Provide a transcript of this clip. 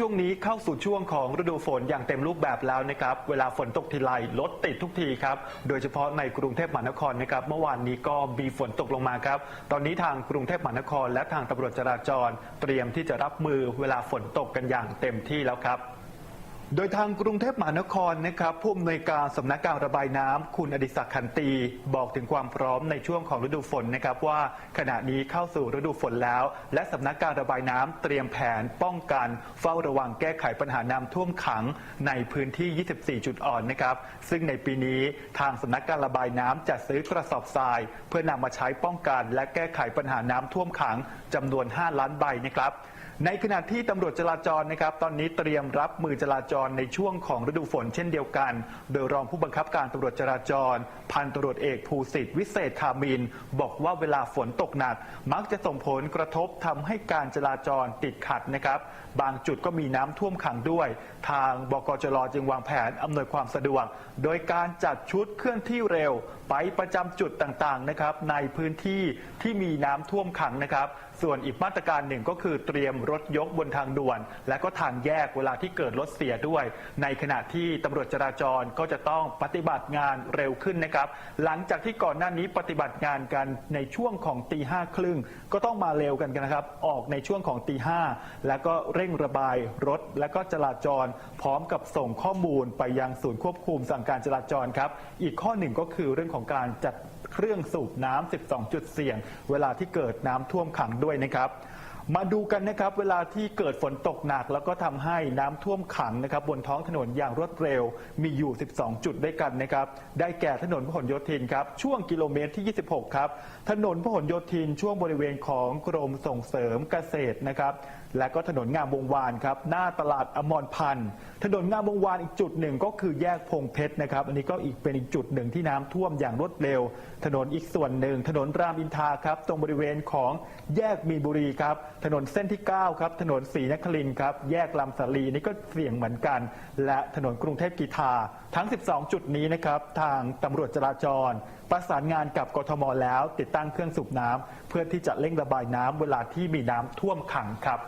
ช่วงนี้เข้าสู่ช่วงของฤดูฝนอย่างเต็มรูปแบบแล้วนะครับ เวลาฝนตกทีไรรถติดทุกทีครับ โดยเฉพาะในกรุงเทพมหานครนะครับ เมื่อวานนี้ก็มีฝนตกลงมาครับ ตอนนี้ทางกรุงเทพมหานคร และทางตำรวจจราจร เตรียมที่จะรับมือเวลาฝนตกกันอย่างเต็มที่แล้วครับ โดยทางกรุงเทพมหานครนะครับผู้อำนวยการสำนักการระบายน้ำคุณอดิศักดิ์ขันตี บอกถึงความพร้อมในช่วงของฤดูฝนนะครับว่าขณะนี้เข้าสู่ฤดูฝนแล้ว และสำนักการระบายน้ำเตรียมแผนป้องกัน เฝ้าระวังแก้ไขปัญหาน้ำท่วมขังในพื้นที่ 24 จุดอ่อนนะครับซึ่งในปีนี้ทางสำนักการระบายน้ำจัดซื้อกระสอบทราย เพื่อนำมาใช้ป้องกัน และแก้ไขปัญหาน้ำท่วมขังจำนวน 5 ล้านใบนะครับในขณะที่ตำรวจจราจรนะครับตอนนี้เตรียมรับมือจราจรในช่วงของฤดูฝนเช่นเดียวกัน โดยรองผู้บังคับการตำรวจจราจร พันตำรวจเอกภูสิทธิ์วิเศษคามิน บอกว่าเวลาฝนตกหนัก มักจะส่งผลกระทบทำให้การจราจรติดขัดนะครับ บางจุดก็มีน้ำท่วมขังด้วย ทางบกจรจึงวางแผนอำนวยความสะดวก โดยการจัดชุดเคลื่อนที่เร็ว ไปประจำจุดต่างๆนะครับในพื้นที่ที่มีน้ำท่วมขังนะครับ ส่วนอีกมาตรการหนึ่งก็คือเตรียมรถยกบนทางด่วน และก็ทางแยกเวลาที่เกิดรถเสียด้วยในขณะที่ตำรวจจราจรก็จะต้องปฏิบัติงานเร็วขึ้นนะครับ หลังจากที่ก่อนหน้านี้ปฏิบัติงานกันในช่วงของตีห้าครึ่งก็ต้องมาเร็วกันนะครับ ออกในช่วงของตีห้าแล้วก็เร่งระบายรถ และก็จราจร พร้อมกับส่งข้อมูลไปยังศูนย์ควบคุมสั่งการจราจรครับ อีกข้อหนึ่งก็คือเรื่องของการจัดเครื่องสูบน้ำ 12 จุดเสี่ยง เวลาที่เกิดน้ำท่วมขังด้วยนะครับ มาดูกันนะครับเวลาที่เกิดฝนตกหนัก แล้วก็ทำให้น้ำท่วมขังนะครับบนท้องถนนอย่างรวดเร็วมีอยู่ 12 จุดด้วยกันนะครับได้แก่ถนนพหลโยธินครับช่วงกิโลเมตรที่ 26 ครับ ถนนพหลโยธินช่วงบริเวณของกรมส่งเสริมเกษตรนะครับและก็ถนนงามวงวานครับหน้าตลาดอมรพันธ์ถนนงามวงวานอีกจุดหนึ่งก็คือแยกพงเพชรนะครับอันนี้ก็อีกเป็นอีกจุดหนึ่งที่น้ำท่วมอย่างรวดเร็ว ถนนอีกส่วนหนึ่ง ถนนรามอินทราครับตรงบริเวณของแยกมีนบุรีครับถนนเส้นที่ 9 ครับ ถนนศรีนครินทร์ครับ แยกลำสาลีนี่ก็เสี่ยงเหมือนกัน และถนนกรุงเทพกีทา ทั้ง 12 จุดนี้นะครับ ทางตำรวจจราจร ประสานงานกับกทมแล้ว ติดตั้งเครื่องสูบน้ำเพื่อที่จะเร่งระบายน้ำเวลาที่มีน้ำท่วมขังครับ